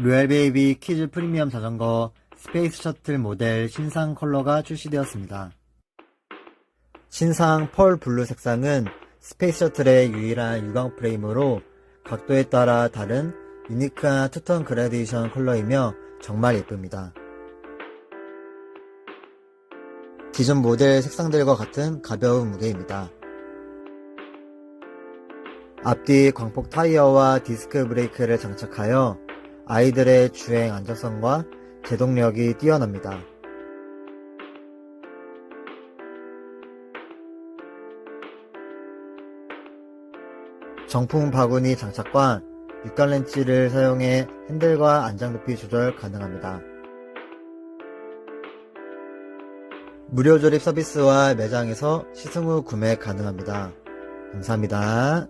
로얄베이비 키즈 프리미엄 자전거 스페이스 셔틀 모델 신상 컬러가 출시되었습니다. 신상 펄 블루 색상은 스페이스 셔틀의 유일한 유광 프레임으로 각도에 따라 다른 유니크한 투톤 그라데이션 컬러이며 정말 예쁩니다. 기존 모델 색상들과 같은 가벼운 무게입니다. 앞뒤 광폭 타이어와 디스크 브레이크를 장착하여 아이들의 주행 안정성과 제동력이 뛰어납니다. 정품 바구니 장착과 육각 렌치를 사용해 핸들과 안장 높이 조절 가능합니다. 무료 조립 서비스와 매장에서 시승 후 구매 가능합니다. 감사합니다.